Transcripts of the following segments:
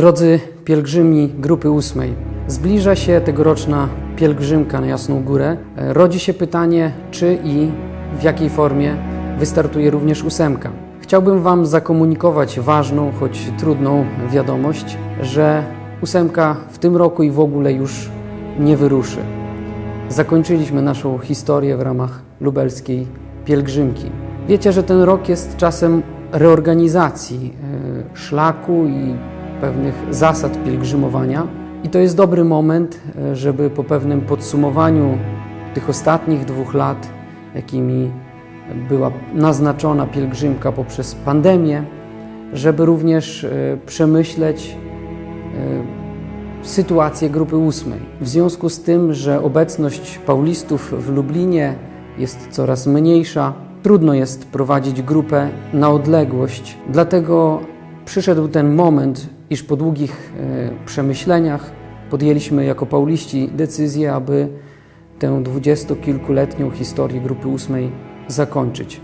Drodzy pielgrzymi grupy ósmej, zbliża się tegoroczna pielgrzymka na Jasną Górę. E, Rodzi się pytanie, czy i w jakiej formie wystartuje również ósemka. Chciałbym Wam zakomunikować ważną, choć trudną wiadomość, że ósemka w tym roku i w ogóle już nie wyruszy. Zakończyliśmy naszą historię w ramach lubelskiej pielgrzymki. Wiecie, że ten rok jest czasem reorganizacji e, szlaku i pewnych zasad pielgrzymowania. I to jest dobry moment, e, żeby po pewnym podsumowaniu tych ostatnich dwóch lat, jakimi była naznaczona pielgrzymka poprzez pandemię, żeby również e, przemyśleć e, sytuację grupy ósmej. W związku z tym, że obecność paulistów w Lublinie jest coraz mniejsza, trudno jest prowadzić grupę na odległość. Dlatego przyszedł ten moment, iż po długich e, przemyśleniach podjęliśmy jako pauliści decyzję, aby tę dwudziestokilkuletnią historię grupy ósmej zakończyć.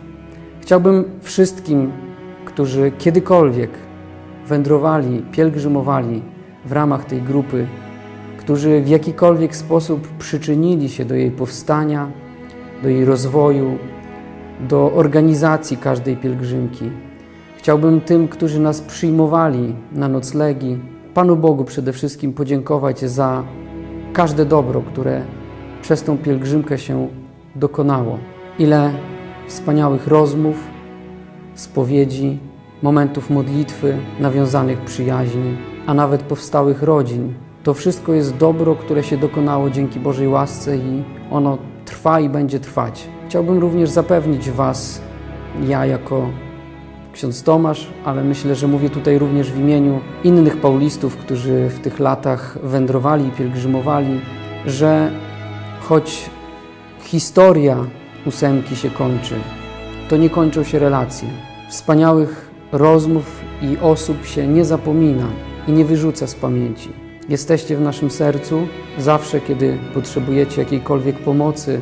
Chciałbym wszystkim, którzy kiedykolwiek wędrowali, pielgrzymowali w ramach tej grupy, którzy w jakikolwiek sposób przyczynili się do jej powstania, do jej rozwoju, do organizacji każdej pielgrzymki. Chciałbym tym, którzy nas przyjmowali na noclegi, Panu Bogu przede wszystkim podziękować za każde dobro, które przez tą pielgrzymkę się dokonało. Ile wspaniałych rozmów, spowiedzi, momentów modlitwy, nawiązanych przyjaźni, a nawet powstałych rodzin. To wszystko jest dobro, które się dokonało dzięki Bożej łasce i ono trwa i będzie trwać. Chciałbym również zapewnić Was, ja jako ksiądz Tomasz, ale myślę, że mówię tutaj również w imieniu innych paulistów, którzy w tych latach wędrowali i pielgrzymowali, że choć historia ósemki się kończy, to nie kończą się relacje. Wspaniałych rozmów i osób się nie zapomina i nie wyrzuca z pamięci. Jesteście w naszym sercu zawsze, kiedy potrzebujecie jakiejkolwiek pomocy,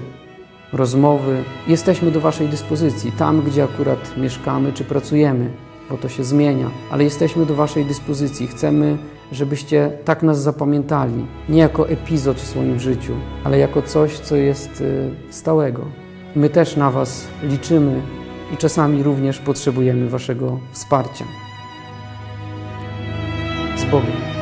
rozmowy. Jesteśmy do Waszej dyspozycji, tam gdzie akurat mieszkamy czy pracujemy, bo to się zmienia, ale jesteśmy do Waszej dyspozycji. Chcemy, żebyście tak nas zapamiętali, nie jako epizod w swoim życiu, ale jako coś, co jest y, stałego. My też na Was liczymy i czasami również potrzebujemy Waszego wsparcia. Z Bogiem.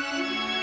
Bye.